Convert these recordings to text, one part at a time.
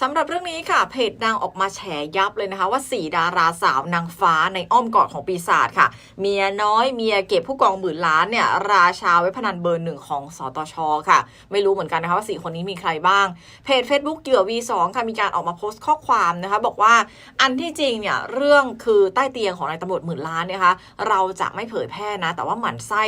สำหรับเรื่องนี้ค่ะ เพจดังออกมาแฉยับเลยนะคะ ว่า 4 ดาราสาวนางฟ้าในอ้อมกอดของปีศาจค่ะ เมียน้อยเมียเก็บผู้กองหมื่นล้านเนี่ย ราชาเว็บพนันเบอร์หนึ่งของสตชค่ะ ไม่รู้เหมือนกันนะคะว่า 4 คนนี้มีใครบ้าง เพจ Facebook เหยื่อ V2 ค่ะ มีการออกมาโพสต์ข้อความนะคะ บอกว่าอันที่จริงเนี่ยเรื่องคือใต้เตียงของนายตำรวจหมื่นล้านเนี่ยนะคะเราจะไม่เผยแพร่นะ แต่ว่าหมั่นไส้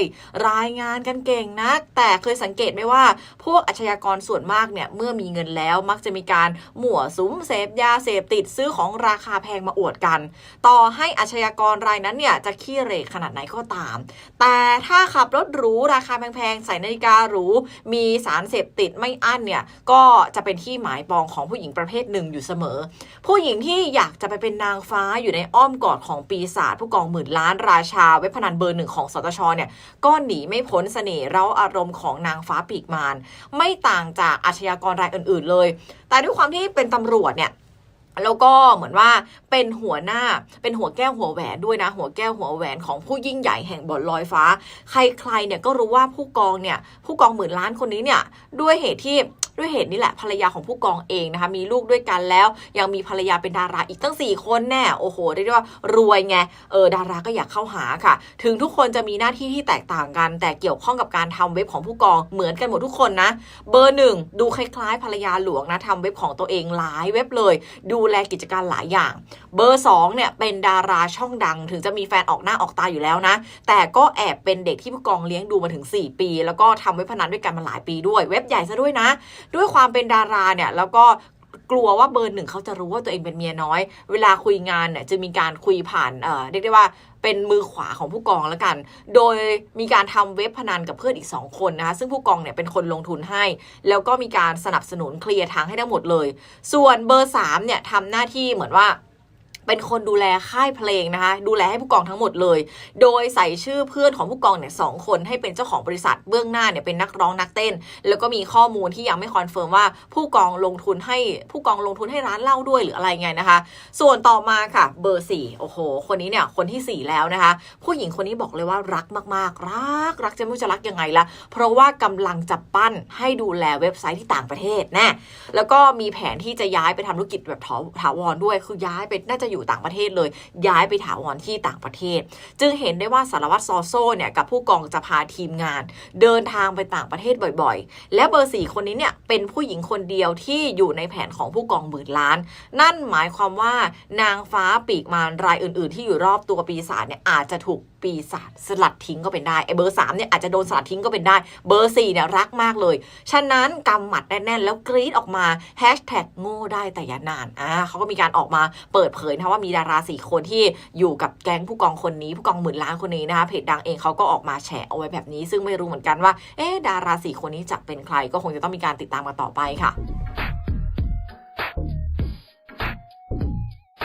รายงานกันเก่งนะแต่เคยสังเกตไหมว่าพวกอาชญากรส่วนมากเนี่ยเมื่อมีเงินแล้วมักจะมีการหมั่วสุมเสพยาเสพติดซื้อของราคาแพงมาอวดกัน ต่อให้อาชญากรรายนั้นเนี่ยจะขี้เหร่ขนาดไหนก็ตาม แต่ถ้าขับรถหรูราคาแพงๆใส่นาฬิกาหรูมีสารเสพติดไม่อั้นเนี่ยก็จะเป็นที่หมายปองของผู้หญิงประเภทหนึ่งอยู่เสมอ ผู้หญิงที่อยากจะไปเป็นนางฟ้าอยู่ในอ้อมกอดของปีศาจผู้กองหมื่นล้านราชาเว็บพนันเบอร์หนึ่งของสตชเนี่ยก็หนีไม่พ้นเสน่ห์เร้าอารมณ์ของนางฟ้าปีกมารไม่ต่างจากอาชญากรรายอื่น ๆ เลยแต่ด้วยความที่เป็นตำรวจเนี่ยแล้วก็เหมือนว่าเป็นหัวหน้าเป็นหัวแก้วหัวแหวนด้วยนะ หัวแก้วหัวแหวนของผู้ยิ่งใหญ่แห่งบ่อนลอยฟ้า ใครๆเนี่ยก็รู้ว่าผู้กองเนี่ยผู้กองหมื่นล้านคนนี้เนี่ยด้วยเหตุที่ ด้วยเหตุนี้แหละภรรยาของผู้กองเองนะคะมีลูกด้วยกันแล้ว ยังมีภรรยาเป็นดาราอีกตั้ง 4 คนแน่โอ้โหเรียกว่ารวยไงเออดาราก็อยากเข้าหาค่ะ ถึงทุกคนจะมีหน้าที่ที่แตกต่างกัน แต่เกี่ยวข้องกับการทำเว็บของผู้กองเหมือนกันหมดทุกคนนะ เบอร์หนึ่งดูคล้ายๆ ภรรยาหลวงนะทำเว็บของตัวเองหลายเว็บเลย ดูแลกิจการหลายอย่าง เบอร์2เนี่ยเป็นดาราช่องดัง ถึงจะมีแฟนออกหน้าออกตาอยู่แล้วนะ แต่ก็แอบเป็นเด็กที่ผู้กองเลี้ยงดูมาถึง 4 ปี แล้วก็ทำเว็บพนันด้วยกันมาหลายปีด้วย เว็บใหญ่ซะด้วยนะด้วยความเป็นดาราเนี่ยแล้วก็กลัวว่าเบอร์หนึ่งเขาจะรู้ว่าตัวเองเป็นเมียน้อย เวลาคุยงานเนี่ยจะมีการคุยผ่านเอ่อเรียกได้ว่าเป็นมือขวาของผู้กองแล้วกัน โดยมีการทำเว็บพนันกับเพื่อนอีก 2 คนนะคะ ซึ่งผู้กองเนี่ยเป็นคนลงทุนให้ แล้วก็มีการสนับสนุนเคลียร์ทางให้ทั้งหมดเลย ส่วนเบอร์3เนี่ยทำหน้าที่เหมือนว่า เป็นคนดูแลค่ายเพลงนะคะ ดูแลให้ผู้กองทั้งหมดเลย โดยใส่ชื่อเพื่อนของผู้กองเนี่ยสองคนให้เป็นเจ้าของบริษัทเบื้องหน้าเนี่ยเป็นนักร้องนักเต้น แล้วก็มีข้อมูลที่ยังไม่คอนเฟิร์มว่าผู้กองลงทุนให้ผู้กองลงทุนให้ร้านเหล้าด้วยหรืออะไรไงนะคะ ส่วนต่อมาค่ะเบอร์สี่โอ้โห คนนี้เนี่ยคนที่สี่แล้วนะคะ ผู้หญิงคนนี้บอกเลยว่ารักมากๆ รักรักจะไม่รู้จะรักยังไงละเพราะว่ากำลังจะปั้นให้ดูแลเว็บไซต์ที่ต่างประเทศแน่แล้วก็มีแผนที่จะย้ายไปทำธุรกิจแบบถาวรด้วยคือย้ายไปน่าจะอยูู่่ต่างประเทศเลย ย้ายไปถาวรที่ต่างประเทศ จึงเห็นได้ว่าสารวัตรซอโซเนี่ยกับผู้กองจะพาทีมงาน เดินทางไปต่างประเทศบ่อยๆ และเบอร์สี่คนนี้เนี่ยเป็นผู้หญิงคนเดียวที่อยู่ในแผนของผู้กองหมื่นล้าน นั่นหมายความว่านางฟ้าปีกมารรายอื่น ๆ ที่อยู่รอบตัวปีศาจเนี่ยอาจจะถูกปีศาจสลัดทิ้งก็เป็นได้ไอ้เบอร์สามเนี่ยอาจจะโดนสลัดทิ้งก็เป็นได้ เบอร์สี่เนี่ยรักมากเลย ฉะนั้นกำหมัดแน่นๆ แล้วกรี๊ดออกมาแฮชแท็กโง่ได้แต่อย่านานอ่าเขาก็มีการออกมาเปิดเผยนะคะว่ามีดาราสี่คนที่อยู่กับแก๊งผู้กองคนนี้ ผู้กองหมื่นล้านคนนี้นะคะเพจดังเองเขาก็ออกมาแฉเอาไว้แบบนี้ ซึ่งไม่รู้เหมือนกันว่าเอ๊ดาราสี่คนนี้จะเป็นใครก็คงจะต้องมีการติดตามกันต่อไปค่ะ